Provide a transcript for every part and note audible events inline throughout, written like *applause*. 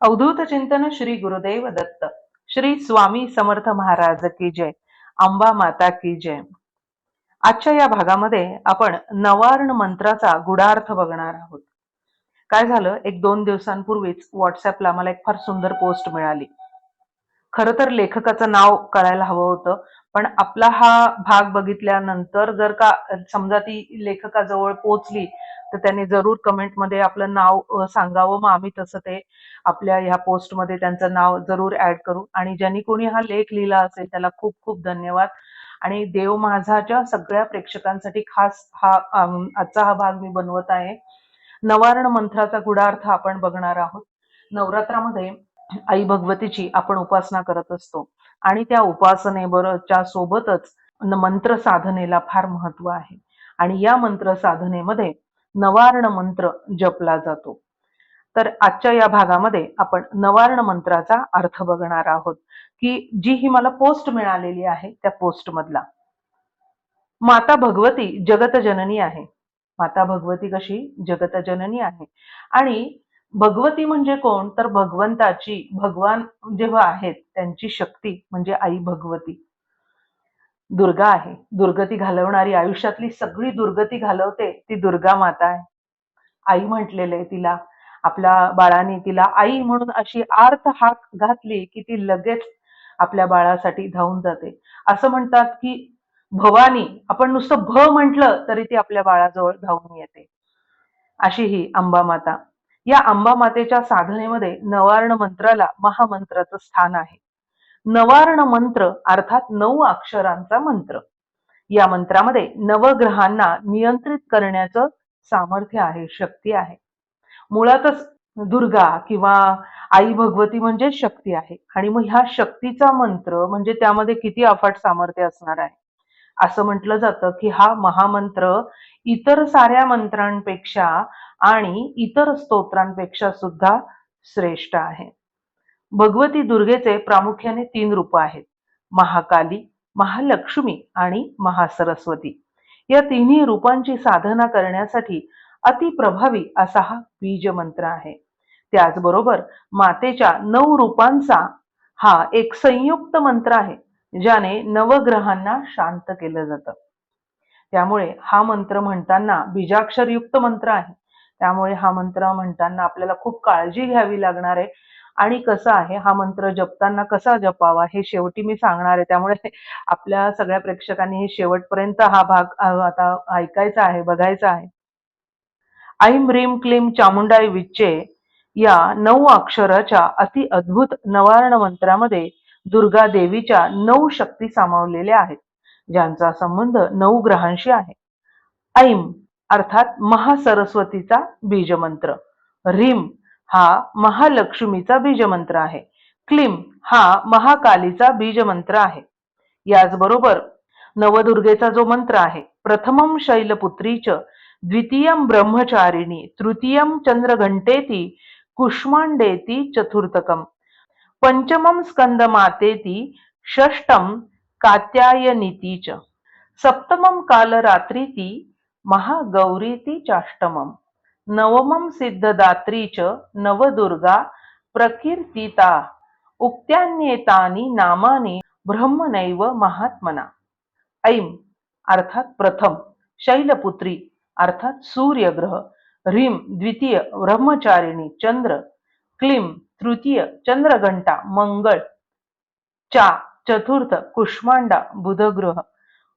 अवधूत चिंतन श्री गुरुदेव दत्त. श्री स्वामी समर्थ महाराज की जय. अंबा माता की जय. आजच्या या भागामध्ये आपण नवार्ण मंत्राचा गुढार्थ बघणार आहोत. काय झालं? एक दोन दिवसांपूर्वीच व्हॉट्सअपला मला एक फार सुंदर पोस्ट मिळाली. खर तर लेखकाचं नाव कळायला हवं होतं पण आपला हा भाग बघितल्यानंतर जर का समजा ती लेखकाजवळ पोचली तर त्यांनी जरूर कमेंटमध्ये आपलं नाव सांगावं. मग आम्ही तसं ते आपल्या ह्या पोस्टमध्ये त्यांचं नाव जरूर ऍड करू. आणि ज्यांनी कोणी हा लेख लिहिला असेल त्याला खूप खूप धन्यवाद. आणि देव माझाच्या सगळ्या प्रेक्षकांसाठी खास हा आजचा हा भाग मी बनवत आहे. नवारण मंत्राचा गुढार्थ आपण बघणार आहोत. नवरात्रामध्ये आई भगवतीची आपण उपासना करत असतो. आणि त्या उपासनेबरोबरच्या सोबतच मंत्र साधनेला फार महत्त्व आहे. आणि या मंत्र साधनेमध्ये नवार्ण मंत्र जपला जातो. तर आजच्या या भागामध्ये आपण नवार्ण मंत्राचा अर्थ बघणार आहोत की जी ही मला पोस्ट मिळालेली आहे त्या पोस्ट मधला माता भगवती जगत जननी आहे. माता भगवती कशी? जगत जननी आहे. आणि भगवती म्हणजे कोण? तर भगवंताची भगवान जेव्हा आहेत त्यांची शक्ती म्हणजे आई भगवती. दुर्गा आहे. दुर्गती घालवणारी आयुष्यातली सगळी दुर्गती घालवते ती दुर्गा माता आहे. आई म्हटलेले तिला आपल्या बाळाने तिला आई म्हणून अशी आर्त हाक घातली की ती लगेच आपल्या बाळासाठी धावून जाते. असं म्हणतात की भवानी आपण नुसतं भ म्हटलं तरी ती आपल्या बाळाजवळ धावून येते. अशी ही अंबा माता. या अंबा मातेच्या साधनेमध्ये नवार्ण मंत्राला महामंत्राचं स्थान आहे. नवार्ण मंत्र अर्थात नऊ अक्षरांचा मंत्र. या मंत्रामध्ये नवग्रहांना नियंत्रित करण्याचं सामर्थ्य आहे शक्ती आहे. मुळातच दुर्गा किंवा आई भगवती म्हणजे शक्ती आहे. आणि मग ह्या शक्तीचा मंत्र म्हणजे त्यामध्ये किती अफाट सामर्थ्य असणार आहे? असं म्हटलं जातं की हा महामंत्र इतर साऱ्या मंत्रांपेक्षा आणि इतर स्तोत्रांपेक्षा सुद्धा श्रेष्ठ आहे. भगवती दुर्गेचे प्रामुख्याने तीन रूप आहेत. महाकाली महालक्ष्मी आणि महासरस्वती. या तिन्ही रूपांची साधना करण्यासाठी अति प्रभावी असा हा बीज मंत्र आहे. त्याचबरोबर मातेच्या नऊ रूपांचा हा एक संयुक्त मंत्र आहे ज्याने नवग्रहांना शांत केलं जातं. त्यामुळे हा मंत्र म्हणताना बीजाक्षरयुक्त मंत्र आहे. त्यामुळे हा मंत्र म्हणताना आपल्याला खूप काळजी घ्यावी लागणार आहे. आणि कसं आहे हा मंत्र जपताना कसा जपावा हे शेवटी मी सांगणार आहे. त्यामुळे आपल्या सगळ्या प्रेक्षकांनी हे शेवटपर्यंत हा भाग आता ऐकायचा आहे बघायचा आहे. ऐम रीम क्लीम चामुंडाई विच्चे या नऊ अक्षराच्या अति अद्भुत नवारण मंत्रामध्ये दुर्गा देवीच्या नऊ शक्ती सामावलेल्या आहेत ज्यांचा संबंध नऊ ग्रहांशी आहे. ऐम अर्थात महासरस्वतीचा बीजमंत्र. ह्रीम हा महालक्ष्मीचा बीजमंत्र आहे. क्लीम हा महाकालीचा बीजमंत्र आहे. याचबरोबर नवदुर्गेचा जो मंत्र आहे प्रथमम शैलपुत्रीच द्वितीयं ब्रह्मचारिणी तृतीयं चंद्रघंटेती कुष्मांडेती चतुर्थकम. पंचमं स्कंदमातेती षष्टम कात्यायनीती च. सप्तमं कालरात्रीती महागौरीती चाष्टमम। नवमं सिद्धदात्री च नवदुर्गा प्रकीर्तिता। उक्त्यान्येतानि नामानि ब्रह्मनैव महात्मना। ऐम अर्थात प्रथम शैलपुत्री अर्थात सूर्यग्रह ह्रीम द्वितीय ब्रह्मचारिणी चंद्र क्लीम तृतीय चंद्रघंटा मंगळ चा चतुर्थ कुष्मांडा बुधग्रह।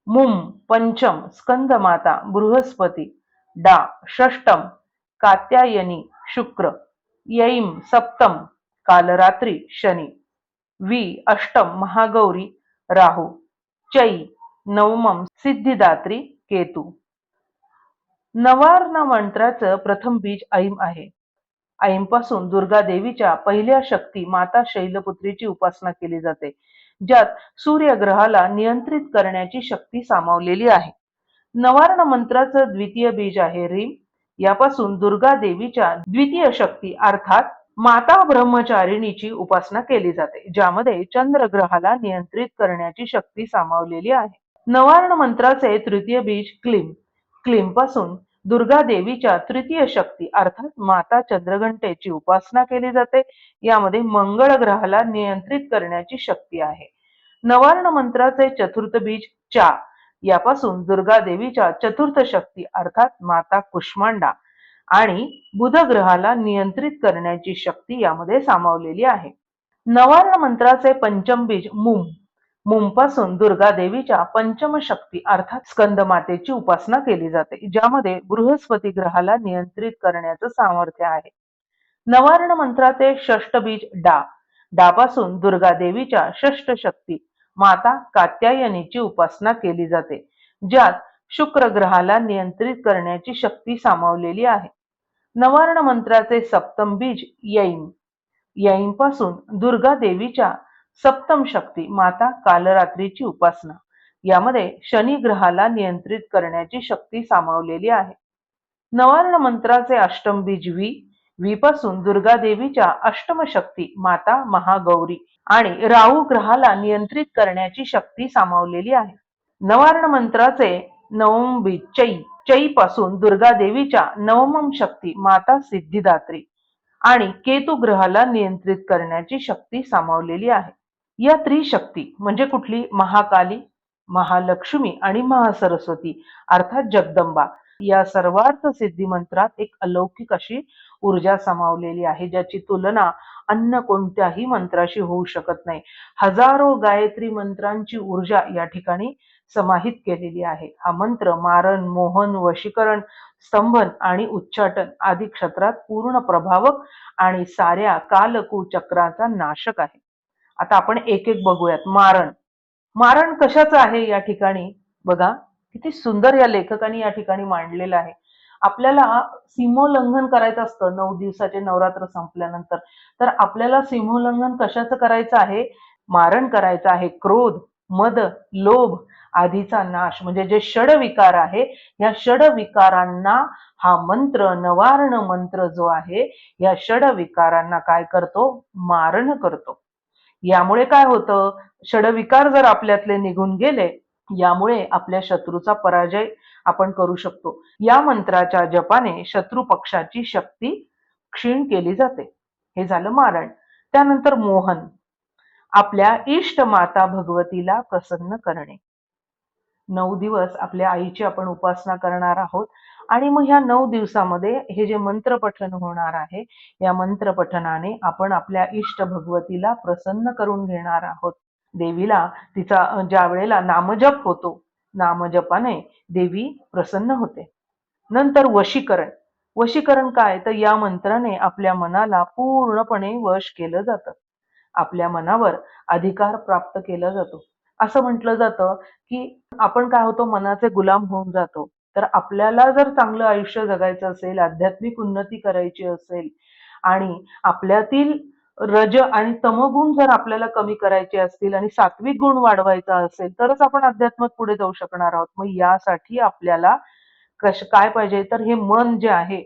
मुम पंचम स्कंदमाता बृहस्पती डा षष्टम कात्यायनी शुक्र यैम सप्तम कालरात्री शनी वि अष्टम महागौरी राहू चै नवमम सिद्धिदात्री केतू. नवार्ण मंत्राचं प्रथम बीज ऐम आहे. ऐमपासून दुर्गा देवीच्या पहिल्या शक्ती माता शैलपुत्रीची उपासना केली जाते. ज्यात सूर्यग्रहाला नियंत्रित करण्याची शक्ती सामावलेली आहे. नवार्ण मंत्राचं द्वितीय बीज आहे रीम यापासून दुर्गा देवीच्या द्वितीय शक्ती अर्थात माता ब्रह्मचारिणीची उपासना केली जाते ज्यामध्ये चंद्रग्रहाला नियंत्रित करण्याची शक्ती सामावलेली आहे. नवार्ण मंत्राचे तृतीय बीज क्लिम. क्लीमपासून दुर्गा देवीच्या तृतीय शक्ती अर्थात माता चंद्रघंटेची उपासना केली जाते. यामध्ये मंगळ ग्रहाला नियंत्रित करण्याची शक्ती आहे. नवार्ण मंत्राचे चतुर्थ बीज चा. यापासून दुर्गा देवीच्या चतुर्थ शक्ती अर्थात माता कुष्मांडा आणि बुध ग्रहाला नियंत्रित करण्याची शक्ती यामध्ये सामावलेली आहे. नवार्ण मंत्राचे पंचम बीज मुम मुंपासून दुर्गा देवीच्या पंचम शक्ती अर्थात स्कंद मातेची उपासना केली जाते ज्यामध्ये बृहस्पती ग्रहाला नियंत्रित करण्याचं सामर्थ्य आहे. नवारण मंत्राचे षष्ठ बीज डा. डापासून दुर्गा देवीच्या षष्ट शक्ती माता कात्यायनीची उपासना केली जाते ज्यात शुक्र ग्रहाला नियंत्रित करण्याची शक्ती सामावलेली आहे. नवारण मंत्राचे सप्तम बीज यैन यैनपासून दुर्गा देवीच्या सप्तम शक्ती माता कालरात्रीची उपासना. यामध्ये शनी ग्रहाला नियंत्रित करण्याची शक्ती सामावलेली आहे. नवार्ण मंत्राचे अष्टम बीज वी वी पासून दुर्गा देवीच्या अष्टम शक्ती माता महागौरी आणि राहू ग्रहाला नियंत्रित करण्याची शक्ती सामावलेली आहे. नवार्ण मंत्राचे नवम बीज चै चै पासून दुर्गा देवीच्या नवमम शक्ती माता सिद्धिदात्री आणि केतू ग्रहाला नियंत्रित करण्याची शक्ती सामावलेली आहे. या त्रिशक्ती म्हणजे कुठली? महाकाली महालक्ष्मी आणि महासरस्वती. अर्थात जगदंबा. या सर्वार्थ सिद्धी मंत्रात एक अलौकिक अशी ऊर्जा सामावलेली आहे ज्याची तुलना अन्य कोणत्याही मंत्राशी होऊ शकत नाही. हजारो गायत्री मंत्रांची ऊर्जा या ठिकाणी समाहित केलेली आहे. हा मंत्र मारण मोहन वशीकरण स्तंभन आणि उच्चाटन आदी क्षेत्रात पूर्ण प्रभावक आणि साऱ्या कालकू चक्राचा नाशक आहे. आता आपण एक एक बघूयात. मारण. मारण कशाचं आहे या ठिकाणी? बघा किती सुंदर या लेखकाने या ठिकाणी मांडलेलं आहे. आपल्याला सीमोल्लंघन करायचं असतं नऊ दिवसाचे नवरात्र संपल्यानंतर. तर आपल्याला सीमोल्लंघन कशाचं करायचं आहे? मारण करायचं आहे. क्रोध मद लोभ आधीचा नाश. म्हणजे जे षडविकार आहे या षडविकारांना हा मंत्र नवारण मंत्र जो आहे या षडविकारांना काय करतो? मारण करतो. यामुळे काय होतं? षडविकार जर आपल्यातले निघून गेले यामुळे आपल्या शत्रूचा पराजय आपण करू शकतो. या मंत्राच्या जपाने शत्रू पक्षाची शक्ती क्षीण केली जाते. हे झालं मारण त्यानंतर मोहन. आपल्या इष्ट माता भगवतीला प्रसन्न करणे. नऊ दिवस आपल्या आईची आपण उपासना करणार आहोत. आणि मग ह्या नऊ दिवसामध्ये हे जे मंत्रपठन होणार आहे या मंत्रपठनाने आपण आपल्या इष्ट भगवतीला प्रसन्न करून घेणार आहोत. देवीला तिचा ज्या वेळेला नामजप होतो नामजपाने देवी प्रसन्न होते. नंतर वशीकरण. वशीकरण काय? तर या मंत्राने आपल्या मनाला पूर्णपणे वश केलं जातं. आपल्या मनावर अधिकार प्राप्त केला जातो. असं म्हटलं जातं की आपण काय होतो? मनाचे गुलाम होऊन जातो. तर आपल्याला जर चांगलं आयुष्य जगायचं असेल आध्यात्मिक उन्नती करायची असेल आणि आपल्यातील रज आणि तमगुण जर आपल्याला कमी करायचे असतील आणि सात्विक गुण वाढवायचा असेल तरच आपण अध्यात्मात पुढे जाऊ शकणार आहोत. मग यासाठी आपल्याला कश काय पाहिजे? तर हे मन जे आहे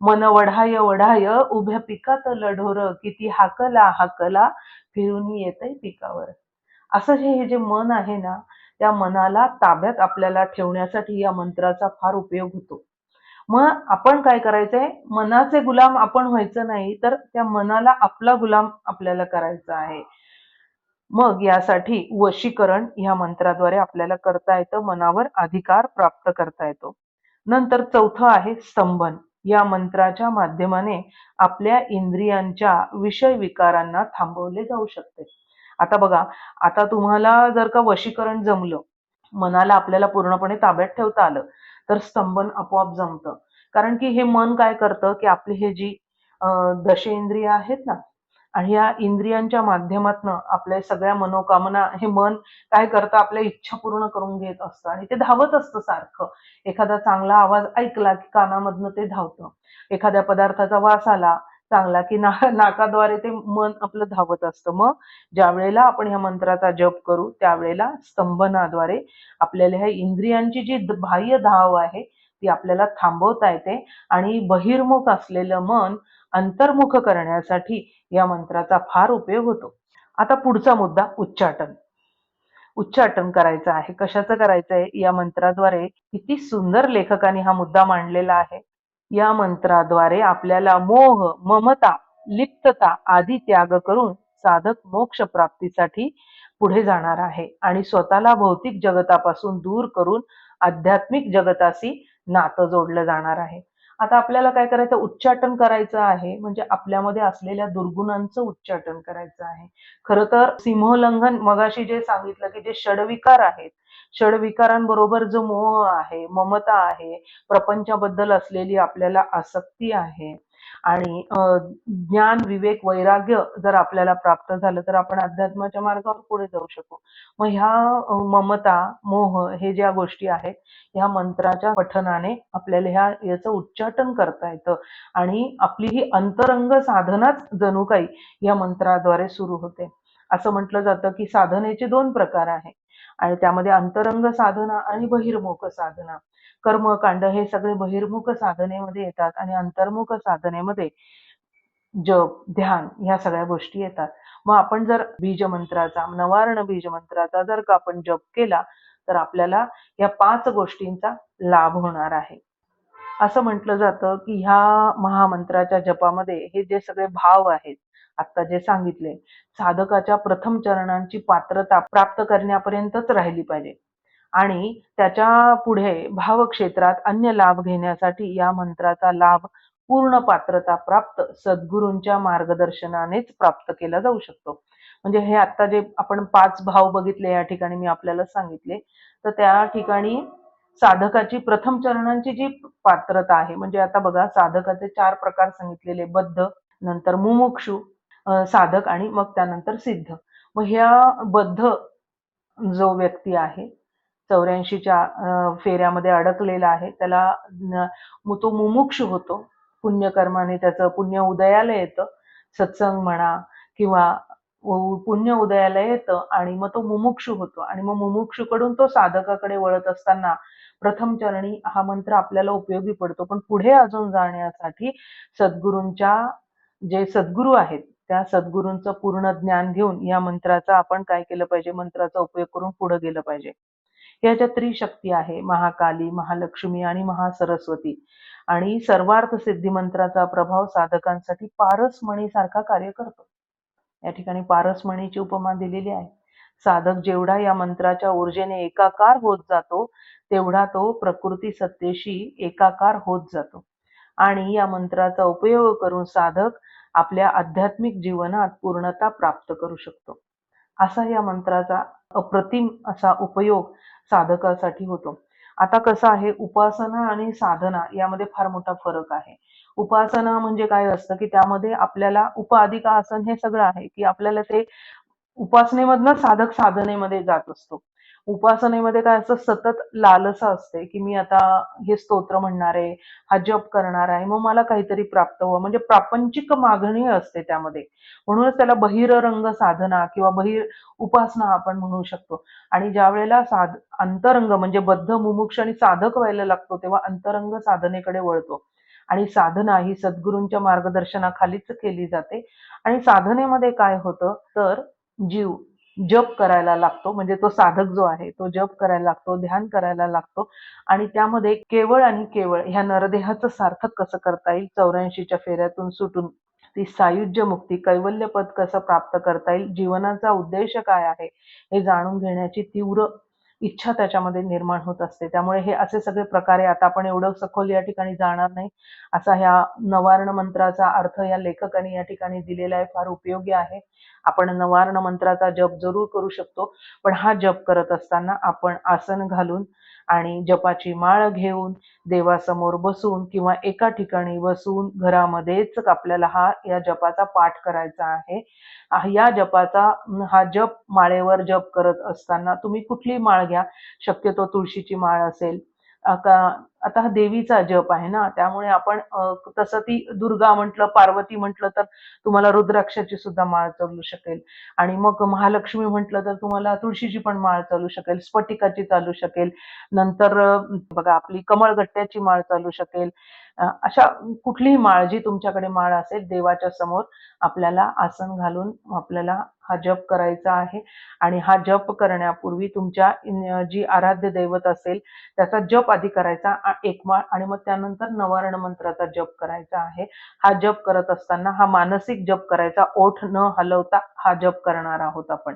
मन वढाय वढाय उभ्या पिकात लढोर किती हाकला हाकला फिरून येतय पिकावर. असं जे हे जे मन आहे ना त्या मनाला ताब्यात आपल्याला ठेवण्यासाठी या मंत्राचा फार उपयोग होतो. मग आपण काय करायचंय? मनाचे गुलाम आपण व्हायचं नाही तर त्या मनाला आपला गुलाम आपल्याला करायचा आहे. मग यासाठी वशीकरण ह्या मंत्राद्वारे आपल्याला करता येतं मनावर अधिकार प्राप्त करता येतो. नंतर चौथं आहे स्तंभन. या मंत्राच्या माध्यमाने आपल्या इंद्रियांच्या विषय विकारांना थांबवले जाऊ शकते. आता बघा आता तुम्हाला जर का वशीकरण जमलं मनाला आपल्याला पूर्णपणे ताब्यात ठेवता आलं तर स्तंभन आपोआप जमतं. कारण की हे मन काय करतं की आपली हे जी दशेंद्रिय आहेत ना आणि या इंद्रियांच्या माध्यमातनं आपल्या सगळ्या मनोकामना हे मन काय करतं आपल्या इच्छा पूर्ण करून घेत असतं. आणि ते धावत असतं सारखं. एखादा चांगला आवाज ऐकला की कानामधनं ते धावतं. एखाद्या पदार्थाचा वास आला चांगला की ना *laughs* नाकाद्वारे ते मन आपलं धावत असतं. मग ज्या वेळेला आपण ह्या मंत्राचा जप करू त्यावेळेला स्तंभनाद्वारे आपल्याला ह्या इंद्रियांची जी बाह्य धाव आहे ती आपल्याला थांबवता येते आणि बहिर्मुख असलेलं मन अंतर्मुख करण्यासाठी या मंत्राचा फार उपयोग होतो. आता पुढचा मुद्दा उच्चाटन. उच्चाटन करायचं आहे. कशाचं करायचं आहे या मंत्राद्वारे किती सुंदर लेखकाने हा मुद्दा मांडलेला आहे. या मंत्राद्वारे आपल्याला मोह ममता लिप्तता आदी त्याग करून साधक मोक्ष प्राप्तीसाठी पुढे जाणार आहे. आणि स्वतःला भौतिक जगतापासून दूर करून आध्यात्मिक जगताशी नातं जोडलं जाणार आहे. आता आपल्याला काय करायचं? उच्चाटन करायचं आहे. म्हणजे आपल्यामध्ये असलेल्या दुर्गुणांचं उच्चाटन करायचं आहे. खरं तर सिंहोल्लंघन मगाशी जे सांगितलं की जे षडविकार आहेत. षडविकारांबरोबर जो मोह आहे ममता आहे प्रपंचाबद्दल असलेली आपल्याला आसक्ती आहे. आणि ज्ञान विवेक वैराग्य जर आपल्याला प्राप्त झालं तर आपण अध्यात्माच्या मार्गावर पुढे जाऊ शकू. मग ह्या ममता मोह हे ज्या गोष्टी आहेत ह्या मंत्राच्या पठनाने आपल्याला ह्या याचं उच्चाटन करता येतं. आणि आपली ही अंतरंग साधनाच जणू काही या मंत्राद्वारे सुरू होते. असं म्हटलं जातं की साधनेचे दोन प्रकार आहे. आणि त्यामध्ये अंतरंग साधना आणि बहिर्मुख साधना. कर्मकांड हे सगळे बहिर्मुख साधनेमध्ये येतात आणि अंतर्मुख साधनेमध्ये जप ध्यान ह्या सगळ्या गोष्टी येतात. मग आपण जर बीज मंत्राचा नवार्ण बीज मंत्राचा जर का आपण जप केला तर आपल्याला या पाच गोष्टींचा लाभ होणार आहे. असं म्हटलं जातं की ह्या महामंत्राच्या जपामध्ये हे जे सगळे भाव आहेत आता जे सांगितले साधकाच्या प्रथम चरणांची पात्रता प्राप्त करण्यापर्यंतच राहिली पाहिजे. आणि त्याच्या पुढे भावक्षेत्रात अन्य लाभ घेण्यासाठी या मंत्राचा लाभ पूर्ण पात्रता प्राप्त सद्गुरूंच्या मार्गदर्शनानेच प्राप्त केला जाऊ शकतो. म्हणजे हे आता जे आपण पाच भाव बघितले या ठिकाणी मी आपल्याला सांगितले तर त्या ठिकाणी साधकाची प्रथम चरणांची जी पात्रता आहे म्हणजे आता बघा साधकाचे चार प्रकार सांगितलेले बद्ध नंतर मुमुक्षु साधक आणि मग त्यानंतर सिद्ध. मग ह्या बद्ध जो व्यक्ती आहे चौऱ्याऐंशीच्या फेऱ्यामध्ये अडकलेला आहे त्याला तो मुमुक्ष होतो. पुण्यकर्माने त्याचं पुण्य उदयाला येतं. सत्संग म्हणा किंवा पुण्य उदयाला येतं आणि मग तो मुमुक्षू होतो. आणि मग मुमुक्षूकडून तो साधकाकडे वळत असताना प्रथम चरणी हा मंत्र आपल्याला उपयोगी पडतो. पण पुढे अजून जाण्यासाठी सद्गुरूंच्या जे सद्गुरू आहेत त्या सद्गुरूंचं पूर्ण ज्ञान घेऊन या मंत्राचा आपण काय केलं पाहिजे? मंत्राचा उपयोग करून पुढे गेलं पाहिजे. याच्या त्रिशक्ती आहे. महाकाली महालक्ष्मी आणि महासरस्वती. आणि सर्वार्थ सिद्धी मंत्राचा प्रभाव साधकांसाठी पारसमणी सारखा कार्य करतो. या ठिकाणी पारसमणीची उपमा दिलेली आहे. साधक जेवढा या मंत्राच्या ऊर्जेने एकाकार होत जातो तेवढा तो प्रकृती सत्तेशी एकाकार होत जातो. आणि या मंत्राचा उपयोग करून साधक आपल्या आध्यात्मिक जीवनात पूर्णता प्राप्त करू शकतो. असा या मंत्राचा अप्रतिम असा उपयोग साधकासाठी होतो. आता कसं आहे उपासना आणि साधना यामध्ये फार मोठा फरक आहे. उपासना म्हणजे काय असतं की त्यामध्ये आपल्याला उपाधिका आसन हे सगळं आहे की आपल्याला ते उपासनेमधनं साधक साधनेमध्ये जात असतो. उपासनेमध्ये काय असतं? सतत लालसा असते की मी आता हे स्तोत्र म्हणणार आहे हा जप करणार आहे मग मला काहीतरी प्राप्त व्हावं. म्हणजे प्रापंचिक मागणी असते त्यामध्ये. म्हणूनच त्याला बहिररंग साधना किंवा बहिर उपासना आपण म्हणू शकतो. आणि ज्या वेळेला साध अंतरंग म्हणजे बद्ध मुमुक्ष आणि साधक व्हायला लागतो तेव्हा अंतरंग साधनेकडे वळतो. आणि साधना ही सद्गुरूंच्या मार्गदर्शनाखालीच केली जाते. आणि साधनेमध्ये काय होतं? तर जीव जप करायला लागतो. म्हणजे तो साधक जो आहे तो जप करायला लागतो ध्यान करायला लागतो. आणि त्यामध्ये केवळ आणि केवळ ह्या नरदेहाचं सार्थक कसं करता येईल? चौऱ्याऐंशीच्या फेऱ्यातून सुटून ती सायुज्य मुक्ती कैवल्य पद कसं प्राप्त करता येईल? जीवनाचा उद्देश काय आहे? हे जाणून घेण्याची तीव्र इच्छा त्याच्यामध्ये निर्माण होत असते. त्यामुळे हे असे सगळे प्रकारे आता आपण एवढं सखोल या ठिकाणी जाणार नाही. असा ह्या नवार्ण मंत्राचा अर्थ या लेखकाने या ठिकाणी दिलेला आहे. फार उपयोगी आहे. आपण नवार्ण मंत्राचा जप जरूर करू शकतो. पण हा जप करत असताना आपण आसन घालून आणि जपाची माळ घेऊन देवासमोर बसून किंवा एका ठिकाणी बसून घरामध्येच आपल्याला हा या जपाचा पाठ करायचा आहे. या जपाचा हा जप माळेवर जप करत असताना तुम्ही कुठली माळ घ्या? शक्यतो तुळशीची माळ असेल आता हा देवीचा जप आहे ना त्यामुळे आपण तसं ती दुर्गा म्हटलं पार्वती म्हटलं तर तुम्हाला रुद्राक्षाची सुद्धा माळ चालू शकेल. आणि मग महालक्ष्मी म्हटलं तर तुम्हाला तुळशीची पण माळ चालू शकेल स्फटिकाची चालू शकेल. नंतर बघा आपली कमळगट्ट्याची माळ चालू शकेल. अशा कुठलीही माळ जी तुमच्याकडे माळ असेल देवाच्या समोर आपल्याला आसन घालून आपल्याला हा जप करायचा आहे. आणि हा जप करण्यापूर्वी तुमच्या जी आराध्य दैवत असेल त्याचा जप आधी करायचा एक माळ आणि मग त्यानंतर नवारण मंत्राचा जप करायचा आहे. हा जप करत असताना हा मानसिक जप करायचा ओठ न हलवता हा जप करणार आहोत आपण.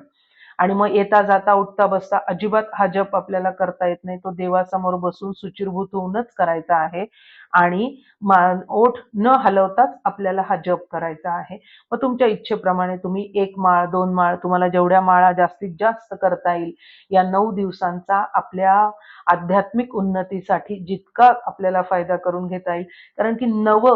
आणि मग येता जाता उठता बसता अजिबात हा जप आपल्याला करता येत नाही. तो देवासमोर बसून सुचिरभूत होऊनच करायचा आहे. आणि मा- ओठ न हलवताच आपल्याला हा जप करायचा आहे. मग तुमच्या इच्छेप्रमाणे तुम्ही एक माळ दोन माळ तुम्हाला जेवढ्या माळा जास्तीत जास्त करता येईल या नऊ दिवसांचा आपल्या आध्यात्मिक उन्नतीसाठी जितका आपल्याला फायदा करून घेता येईल. कारण की नव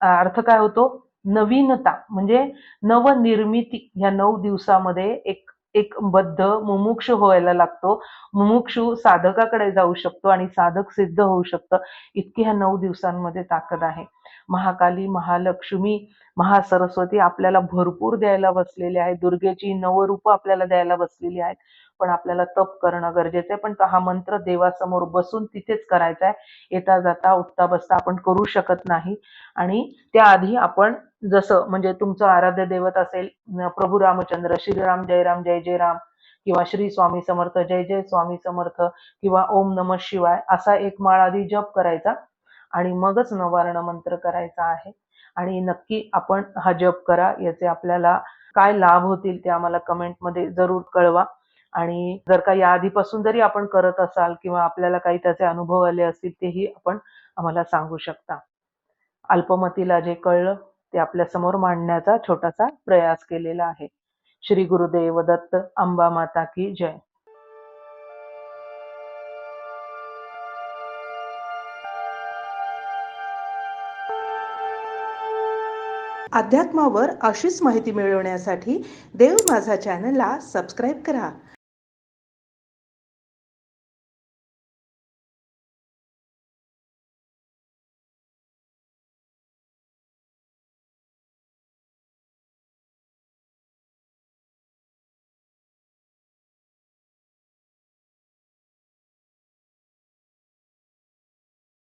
अर्थ काय होतो? नवीनता म्हणजे नवनिर्मिती या नऊ दिवसामध्ये एक एक बद्ध मुमुक्ष व्हायला लागतो. मुमुक्षू साधकाकडे जाऊ शकतो आणि साधक सिद्ध होऊ शकतं. इतकी ह्या नऊ दिवसांमध्ये ताकद आहे. महाकाली महालक्ष्मी महासरस्वती आपल्याला भरपूर द्यायला बसलेली आहे दुर्गेची नवरूप आपल्याला द्यायला बसलेली आहेत. पण आपल्याला तप करणं गरजेचं आहे. पण हा मंत्र देवासमोर बसून तिथेच करायचा आहे येता जाता उठता बसता आपण करू शकत नाही. आणि त्याआधी आपण जसं म्हणजे तुमचं आराध्य दैवत असेल प्रभू रामचंद्र श्रीराम जय राम जय जय राम किंवा श्री स्वामी समर्थ जय जय स्वामी समर्थ किंवा ओम नम शिवाय असा एक माळ आधी जप करायचा आणि मगच नवारण मंत्र करायचा आहे. आणि नक्की आपण हा जप करा. याचे आपल्याला काय लाभ होतील ते आम्हाला कमेंटमध्ये जरूर कळवा. आणि जर का या आधीपासून जरी आपण करत असाल किंवा आपल्याला काही त्याचे अनुभव आले असतील तेही आपण आम्हाला सांगू शकता. अल्पमतीला जे कळलं ते आपल्यासमोर मांडण्याचा छोटासा प्रयास केलेला आहे. श्री गुरुदेव दत्त अंबा माता की जय. अध्यात्मावर अशीच माहिती मिळवण्यासाठी देव माझा चॅनलला सबस्क्राईब करा.